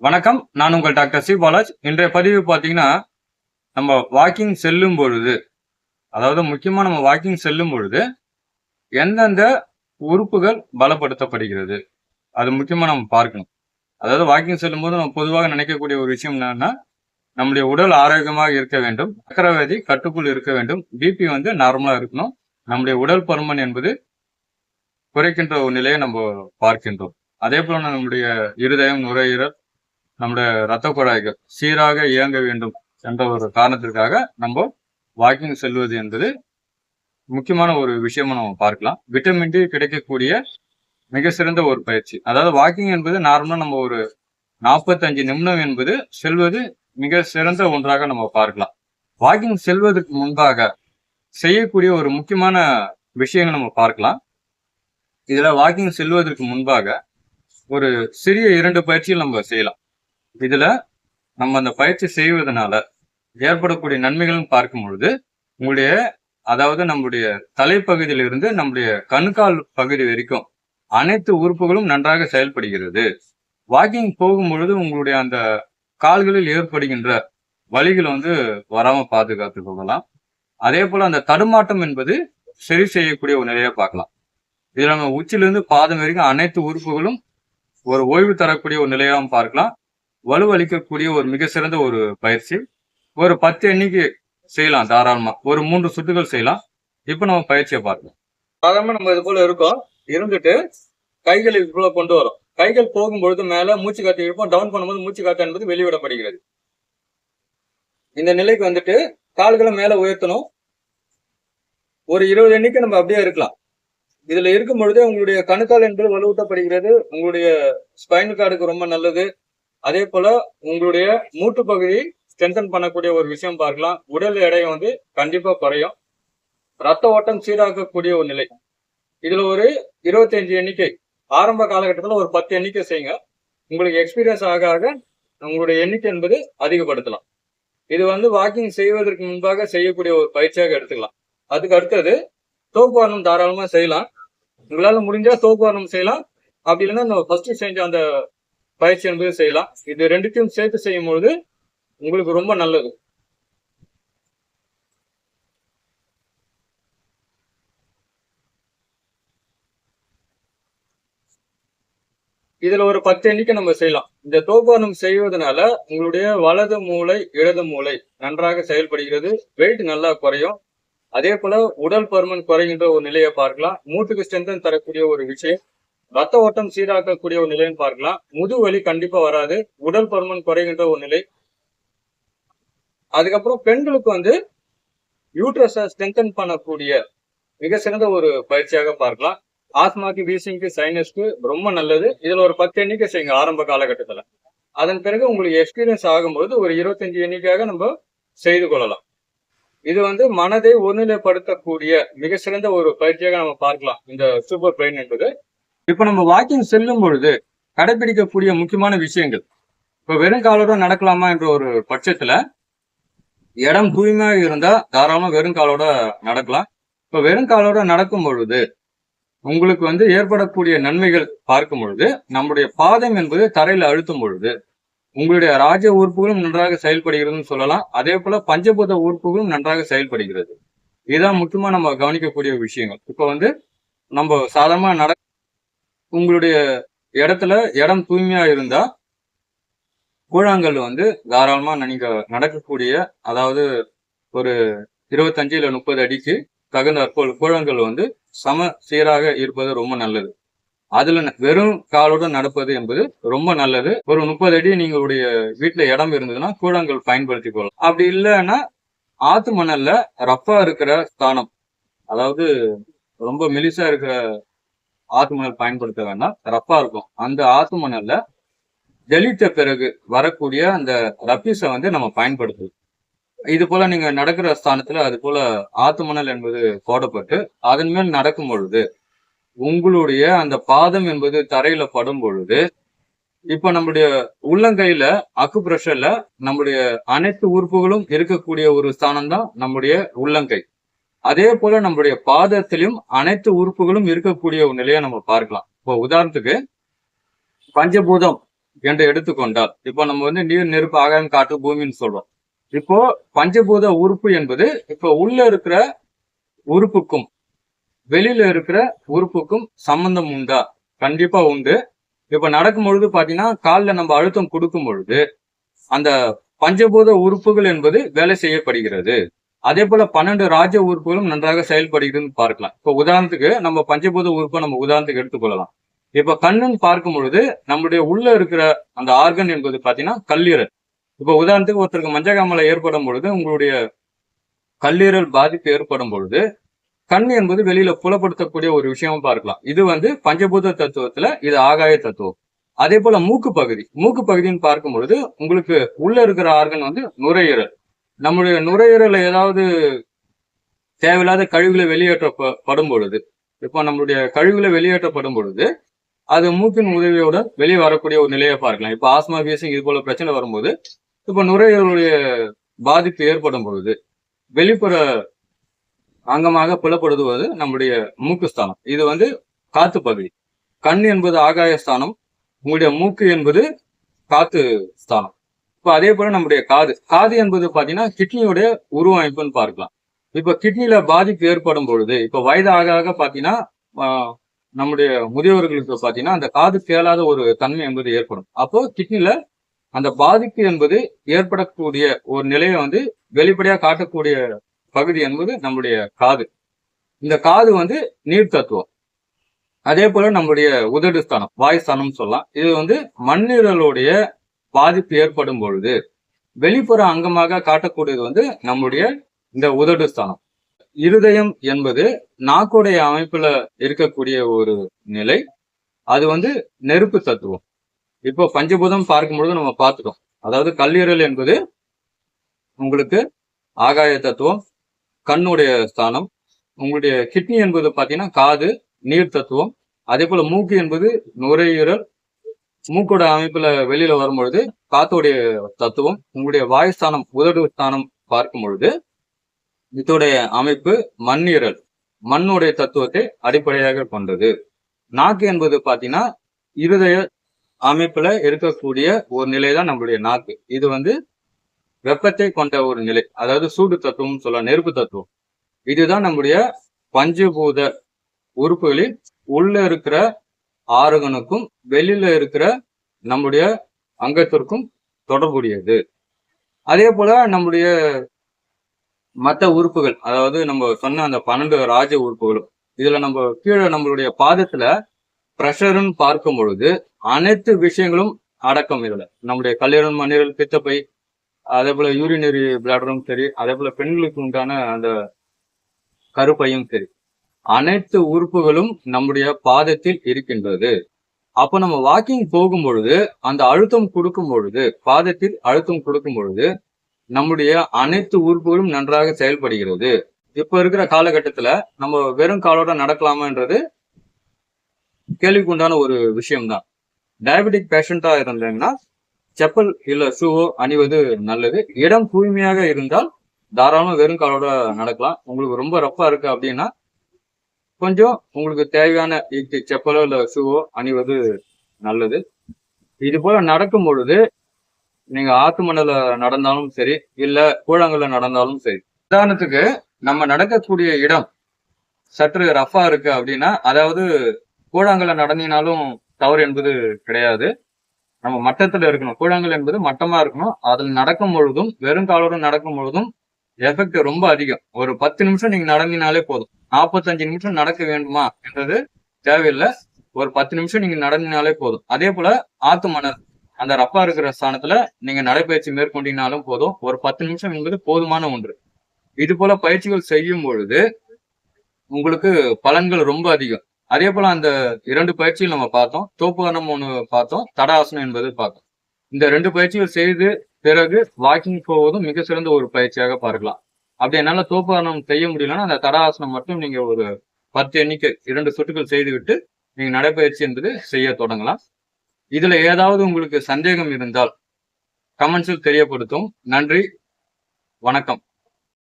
வணக்கம். நான் உங்கள் டாக்டர் சி. பாலாஜ். இன்றைய பதிவு பார்த்தீங்கன்னா நம்ம வாக்கிங் செல்லும் பொழுது அதாவது முக்கியமாக நம்ம வாக்கிங் செல்லும் பொழுது எந்தெந்த உறுப்புகள் பலப்படுத்தப்படுகிறது அது முக்கியமாக நம்ம பார்க்கணும். அதாவது வாக்கிங் செல்லும்போது நம்ம பொதுவாக நினைக்கக்கூடிய ஒரு விஷயம் என்னன்னா நம்முடைய உடல் ஆரோக்கியமாக இருக்க வேண்டும் சக்கரவதி கட்டுக்குள் இருக்க வேண்டும் பிபி வந்து நார்மலாக இருக்கணும் நம்முடைய உடல் பருமன் என்பது குறைக்கின்ற ஒரு நிலையை நம்ம பார்க்கின்றோம். அதே போல நம்முடைய இருதயம் நுரையீரல் நம்முடைய இரத்த குழாய்கள் சீராக இயங்க வேண்டும் என்ற ஒரு காரணத்திற்காக நம்ம வாக்கிங் செல்வது என்பது முக்கியமான ஒரு விஷயமா நம்ம பார்க்கலாம். விட்டமின் டி கிடைக்கக்கூடிய மிக சிறந்த ஒரு பயிற்சி. அதாவது வாக்கிங் என்பது நார்மலாக நம்ம ஒரு நாற்பத்தஞ்சு நிமிடம் என்பது செல்வது மிக சிறந்த ஒன்றாக நம்ம பார்க்கலாம். வாக்கிங் செல்வதற்கு முன்பாக செய்யக்கூடிய ஒரு முக்கியமான விஷயங்கள் நம்ம பார்க்கலாம். இதில் வாக்கிங் செல்வதற்கு முன்பாக ஒரு சிறிய இரண்டு பயிற்சிகள் நம்ம செய்யலாம். இதுல நம்ம அந்த பயிற்சி செய்வதனால ஏற்படக்கூடிய நன்மைகள்னு பார்க்கும் பொழுது உங்களுடைய அதாவது நம்முடைய தலைப்பகுதியிலிருந்து நம்முடைய கணுக்கால் பகுதி வரைக்கும் அனைத்து உறுப்புகளும் நன்றாக செயல்படுகிறது. வாக்கிங் போகும் பொழுது உங்களுடைய அந்த கால்களில் ஏற்படுகின்ற வழிகளை வந்து வராம பாதுகாத்து கொள்ளலாம். அதே போல அந்த தடுமாட்டம் என்பது சரி செய்யக்கூடிய ஒரு நிலையை பார்க்கலாம். இதுல நம்ம உச்சிலிருந்து பாதம் வரைக்கும் அனைத்து உறுப்புகளும் ஒரு ஓய்வு தரக்கூடிய ஒரு நிலையாகவும் பார்க்கலாம். வலுவளிக்கக்கூடிய ஒரு மிக சிறந்த ஒரு பயிற்சி. ஒரு பத்து எண்ணிக்கை செய்யலாம் தாராளமா. ஒரு மூன்று சுட்டுகள் செய்யலாம். இப்ப நம்ம பயிற்சியை பார்க்கலாம் சாதாரணமா நம்ம இது போல இருக்கோம். இருந்துட்டு கைகள் இது போல கொண்டு வரோம். கைகள் போகும்பொழுது மேல மூச்சு காத்து இருப்போம் டவுன் பண்ணும்போது மூச்சு காத்து என்பது வெளிவிடப்படுகிறது. இந்த நிலைக்கு வந்துட்டு கால்களை மேல உயர்த்தணும். ஒரு இருபது எண்ணிக்கை நம்ம அப்படியே இருக்கலாம். இதுல இருக்கும் பொழுது உங்களுடைய கணுக்கால் என்பது வலுவூட்டப்படுகிறது. உங்களுடைய ஸ்பைனல் கார்டுக்கு ரொம்ப நல்லது. அதே போல உங்களுடைய மூட்டு பகுதி ஸ்ட்ரென்தன் பண்ணக்கூடிய ஒரு விஷயம் பார்க்கலாம். உடல் எடை வந்து கண்டிப்பா குறையும். ரத்த ஓட்டம் சீராக்கக்கூடிய ஒரு நிலை. இதுல ஒரு இருபத்தஞ்சு எண்ணிக்கை ஆரம்ப காலகட்டத்தில் ஒரு பத்து எண்ணிக்கை செய்யுங்க. உங்களுக்கு எக்ஸ்பீரியன்ஸ் ஆக ஆக உங்களுடைய எண்ணிக்கை என்பது அதிகப்படுத்தலாம். இது வந்து வாக்கிங் செய்வதற்கு முன்பாக செய்யக்கூடிய ஒரு பயிற்சியாக எடுத்துக்கலாம். அதுக்கு அடுத்தது தோக்குவாரணம் தாராளமாக செய்யலாம். உங்களால் முடிஞ்சால் தோக்குவாரணம் செய்யலாம். அப்படி இல்லைன்னா நம்ம ஃபர்ஸ்ட் செஞ்ச அந்த பயிற்சி என்பது செய்யலாம். இது ரெண்டுத்தையும் சேர்த்து செய்யும் பொழுது உங்களுக்கு ரொம்ப நல்லது. இதுல ஒரு பத்து எண்ணிக்கை நம்ம செய்யலாம். இந்த தோப்பானம் செய்வதனால உங்களுடைய வலது மூளை இடது மூளை நன்றாக செயல்படுகிறது. வெயிட் நல்லா குறையும். அதே போல உடல் பருமன் குறைகின்ற ஒரு நிலையை பார்க்கலாம். மூட்டுக்கு ஸ்ட்ரென்தன் தரக்கூடிய ஒரு விஷயம். ரத்த ஓட்டம் சீராக்கக்கூடிய ஒரு நிலைன்னு பார்க்கலாம். முதுவலி கண்டிப்பா வராது. உடல் பருமன் குறைகின்ற ஒரு நிலை. அதுக்கப்புறம் பெண்களுக்கு வந்து யூட்ரஸை ஸ்ட்ரென்தன் பண்ணக்கூடிய மிக சிறந்த ஒரு பயிற்சியாக பார்க்கலாம். ஆஸ்மாக்கு வீசிங்க்கு சைனஸ்க்கு ரொம்ப நல்லது. இதுல ஒரு பத்து எண்ணிக்கை செய்யுங்க ஆரம்ப காலகட்டத்துல. அதன் பிறகு உங்களுக்கு எக்ஸ்பீரியன்ஸ் ஆகும்போது ஒரு இருபத்தஞ்சு எண்ணிக்கையாக நம்ம செய்து கொள்ளலாம். இது வந்து மனதை ஒருநிலைப்படுத்தக்கூடிய மிக சிறந்த ஒரு பயிற்சியாக நம்ம பார்க்கலாம். இந்த சூப்பர் பிரெயின் என்பது. இப்போ நம்ம வாக்கிங் செல்லும் பொழுது கடைபிடிக்கக்கூடிய முக்கியமான விஷயங்கள். இப்போ வெறும் காலோட நடக்கலாமா என்ற ஒரு பட்சத்துல இடம் தூய்மையாக இருந்தா தாராளமாக வெறும் காலோட நடக்கலாம். இப்போ வெறும் காலோட நடக்கும் பொழுது உங்களுக்கு வந்து ஏற்படக்கூடிய நன்மைகள் பார்க்கும் பொழுது நம்முடைய பாதம் என்பது தரையில அழுத்தும் பொழுது உங்களுடைய ராஜ உறுப்புகளும் நன்றாக செயல்படுகிறதுன்னு சொல்லலாம். அதே போல பஞ்சபூத உறுப்புகளும் நன்றாக செயல்படுகிறது. இதுதான் முக்கியமா நம்ம கவனிக்கக்கூடிய விஷயங்கள். இப்போ வந்து நம்ம சாதாரணமா நட உங்களுடைய இடத்துல இடம் தூய்மையா இருந்தா கூழாங்கல் வந்து தாராளமா நீங்க நடக்கக்கூடிய அதாவது ஒரு இருபத்தஞ்சு இல்ல முப்பது அடிக்கு தகுந்த தகுந்தாற்போல் கூழாங்கல் வந்து சம சீராக இருப்பது ரொம்ப நல்லது. அதுல ந- வெறும் காலோட நடப்பது என்பது ரொம்ப நல்லது. ஒரு முப்பது அடி நீங்களுடைய வீட்டுல இடம் இருந்ததுன்னா கூழாங்கல் பயன்படுத்தி கொள்ளலாம். அப்படி இல்லைன்னா ஆத்து மணல்ல ரஃபா இருக்கிற ஸ்தானம் அதாவது ரொம்ப மெலிசா இருக்கிற ஆத்து மணல் பயன்படுத்த வேண்டாம். ரஃபா இருக்கும். அந்த ஆத்து மணல்ல ஜலித்த பிறகு வரக்கூடிய அந்த ரப்பீஸை வந்து நம்ம பயன்படுத்துவோம் இது போல நீங்க நடக்கிற ஸ்தானத்துல அது போல ஆத்து மணல் என்பது போடப்பட்டு அதன் மேல் நடக்கும் பொழுது உங்களுடைய அந்த பாதம் என்பது தரையில படும் பொழுது இப்ப நம்முடைய உள்ளங்கையில அக்கு பிரஷர்ல நம்முடைய அனைத்து உறுப்புகளும் இருக்கக்கூடிய ஒரு ஸ்தானம் தான் நம்முடைய உள்ளங்கை. அதே போல நம்மளுடைய பாதத்திலும் அனைத்து உறுப்புகளும் இருக்கக்கூடிய ஒரு நிலையை நம்ம பார்க்கலாம். இப்போ உதாரணத்துக்கு பஞ்சபூதம் என்று எடுத்துக்கொண்டால் இப்போ நம்ம வந்து நீர் நெருப்பு ஆகாயம் காற்று பூமின்னு சொல்றோம். இப்போ பஞ்சபூத உறுப்பு என்பது இப்போ உள்ள இருக்கிற உறுப்புக்கும் வெளியில இருக்கிற உறுப்புக்கும் சம்பந்தம் உண்டா? கண்டிப்பா உண்டு. இப்ப நடக்கும் பொழுது பாத்தீங்கன்னா காலில் நம்ம அழுத்தம் கொடுக்கும் பொழுது அந்த பஞ்சபூத உறுப்புகள் என்பது வேலை செய்யப்படுகிறது. அதே போல பன்னெண்டு ராஜ உறுப்புகளும் நன்றாக செயல்படுகிறதுன்னு பார்க்கலாம். இப்போ உதாரணத்துக்கு நம்ம பஞ்சபூத உறுப்பை நம்ம உதாரணத்துக்கு எடுத்துக்கொள்ளலாம் இப்ப கண்ணுன்னு பார்க்கும் பொழுது நம்முடைய உள்ள இருக்கிற அந்த ஆர்கன் என்பது பாத்தீங்கன்னா கல்லீரல். இப்ப உதாரணத்துக்கு ஒருத்தருக்கு மஞ்சகாமலை ஏற்படும் பொழுது உங்களுடைய கல்லீரல் பாதிப்பு ஏற்படும் பொழுது கண் என்பது வெளியில புலப்படுத்தக்கூடிய ஒரு விஷயமா பார்க்கலாம். இது வந்து பஞ்சபூத தத்துவத்துல இது ஆகாய தத்துவம். அதே போல மூக்கு பகுதி. மூக்கு பகுதின்னு பார்க்கும் பொழுது உங்களுக்கு உள்ள இருக்கிற ஆர்கன் வந்து நுரையீரல். நம்முடைய நுரையீரல ஏதாவது தேவையில்லாத கழிவுகளை வெளியேற்றப்படும் பொழுது இப்போ நம்மளுடைய கழிவுகளை வெளியேற்றப்படும் பொழுது அது மூக்கின் உதவியோட வெளியே வரக்கூடிய ஒரு நிலையை பார்க்கலாம். இப்போ ஆஸ்மா வீசிங் இது போல பிரச்சனை வரும்போது இப்போ நுரையீரலுடைய பாதிப்பு ஏற்படும் பொழுது வெளிப்புற அங்கமாக புலப்படுத்துவது நம்முடைய மூக்கு ஸ்தானம் இது வந்து காத்து பகுதி. கண் என்பது ஆகாய ஸ்தானம் உங்களுடைய மூக்கு என்பது காத்து ஸ்தானம். இப்போ அதே போல நம்முடைய காது. காது என்பது பார்த்தீங்கன்னா கிட்னியுடைய உருவமைப்புன்னு பார்க்கலாம். இப்போ கிட்னில பாதிப்பு ஏற்படும் பொழுது இப்போ வயது ஆக ஆக பாத்தீங்கன்னா நம்முடைய முதியவர்களுக்கு பாத்தீங்கன்னா அந்த காது கேளாத ஒரு தன்மை என்பது ஏற்படும். அப்போ கிட்னியில அந்த பாதிப்பு என்பது ஏற்படக்கூடிய ஒரு நிலையை வந்து வெளிப்படையாக காட்டக்கூடிய பகுதி என்பது நம்முடைய காது. இந்த காது வந்து நீர் தத்துவம். அதே போல நம்முடைய உதடு ஸ்தானம் வாய் ஸ்தானம் சொல்லலாம். இது வந்து மண்ணீரலுடைய பாதிப்பு ஏற்படும் பொழுது வெளிப்புற அங்கமாக காட்டக்கூடியது வந்து நம்முடைய இந்த உதடு ஸ்தானம். இருதயம் என்பது நாக்குடைய அமைப்புல இருக்கக்கூடிய ஒரு நிலை. அது வந்து நெருப்பு தத்துவம். இப்போ பஞ்சபூதம் பார்க்கும்பொழுது நம்ம பார்த்துட்டோம். அதாவது கல்லீரல் என்பது உங்களுக்கு ஆகாய தத்துவம் கண்ணுடைய ஸ்தானம் உங்களுடைய கிட்னி என்பது பார்த்தீங்கன்னா காது நீர் தத்துவம் அதே போல மூக்கு என்பது நுரையீரல் மூக்கோட அமைப்புல வெளியில வரும்பொழுது காத்தோடைய தத்துவம் உங்களுடைய வாய் ஸ்தானம் உதடு ஸ்தானம் பார்க்கும் பொழுது இதோடைய அமைப்பு மண்ணீரல் மண்ணுடைய தத்துவத்தை அடிப்படையாக கொண்டது. நாக்கு என்பது பாத்தீங்கன்னா இருதய அமைப்புல இருக்கக்கூடிய ஒரு நிலை தான் நம்மளுடைய நாக்கு. இது வந்து வெப்பத்தை கொண்ட ஒரு நிலை. அதாவது சூடு தத்துவம் சொல்ல நெருப்பு தத்துவம். இதுதான் நம்முடைய பஞ்சபூத உறுப்புகளில் உள்ள இருக்கிற ஆறுகனுக்கும் வெளியில இருக்கிற நம்முடைய அங்கத்திற்கும் தொடர்புடையது. அதே போல நம்முடைய மற்ற உறுப்புகள் அதாவது நம்ம சொன்ன அந்த பன்னெண்டு ராஜ உறுப்புகளும் இதுல நம்ம கீழே நம்மளுடைய பாதத்துல ப்ரெஷர்னு பார்க்கும் பொழுது அனைத்து விஷயங்களும் அடக்கம் இதுல. நம்முடைய கல்லீரல் மண்ணீரல் பித்தப்பை அதே போல யூரினரி பிளாடரும் சரி அதே போல பெண்களுக்கு உண்டான அந்த கருப்பையும் சரி. அனைத்து உறுப்புகளும் நம்முடைய பாதத்தில் இருக்கின்றது. அப்ப நம்ம வாக்கிங் போகும் பொழுது அந்த அழுத்தம் கொடுக்கும் பொழுது பாதத்தில் அழுத்தம் கொடுக்கும் பொழுது நம்முடைய அனைத்து உறுப்புகளும் நன்றாக செயல்படுகிறது. இப்ப இருக்கிற காலகட்டத்துல நம்ம வெறும் காலோட நடக்கலாமான்றது கேள்விக்குண்டான ஒரு விஷயம்தான். டயபெட்டிக் பேஷண்டா இருந்தீங்கன்னா செப்பல் இல்ல ஷூவோ அணிவது நல்லது. இடம் தூய்மையாக இருந்தால் தாராளமாக வெறும் காலோட நடக்கலாம். உங்களுக்கு ரொம்ப ரப்பா இருக்கு அப்படின்னா கொஞ்சம் உங்களுக்கு தேவையான இட்டு செப்பலோ இல்ல ஷூவோ அணிவது நல்லது. இது போல நடக்கும் பொழுது நீங்க ஆத்து மணல நடந்தாலும் சரி இல்ல கூழாங்கல்ல நடந்தாலும் சரி உதாரணத்துக்கு நம்ம நடக்கக்கூடிய இடம் சற்று ரஃபா இருக்கு அப்படின்னா அதாவது கூழாங்கல்ல நடந்தினாலும் தவறு என்பது கிடையாது. நம்ம மட்டத்துல இருக்கணும். கூழாங்கல் என்பது மட்டமா இருக்கணும். அதில் நடக்கும் பொழுதும் வெறும் காலோட நடக்கும் பொழுதும் எஃபெக்ட் ரொம்ப அதிகம். ஒரு பத்து நிமிஷம் நீங்க நடந்தினாலே போதும். நாற்பத்தஞ்சு நிமிஷம் நடக்க வேண்டுமா என்றது தேவையில்லை. ஒரு பத்து நிமிஷம் நீங்க நடந்தினாலே போதும். அதே போல ஆத்து மணல் அந்த ரப்பா இருக்கிற ஸ்தானத்துல நீங்க நடைப்பயிற்சி மேற்கொண்டினாலும் போதும். ஒரு பத்து நிமிஷம் என்பது போதுமான ஒன்று. இது போல பயிற்சிகள் செய்யும் பொழுது உங்களுக்கு பலன்கள் ரொம்ப அதிகம். அதே போல அந்த இரண்டு பயிற்சிகள் நம்ம பார்த்தோம். தோப்புகரணம் ஒன்று பார்த்தோம். தடாசனம் என்பது பார்த்தோம். இந்த ரெண்டு பயிற்சிகள் செய்து பிறகு வாக்கிங் போவதும் மிக சிறந்த ஒரு பயிற்சியாக பார்க்கலாம். அப்படி என்னால தோப்புகரணம் செய்ய முடியலன்னா அந்த தடாசனம் மட்டும் நீங்க ஒரு பத்து எண்ணிக்கை இரண்டு சொட்டுகள் செய்துவிட்டு நீங்க நடைபயிற்சி என்பது செய்ய தொடங்கலாம். இதுல ஏதாவது உங்களுக்கு சந்தேகம் இருந்தால் கமெண்ட்ஸில் தெரியப்படுத்தும். நன்றி. வணக்கம்.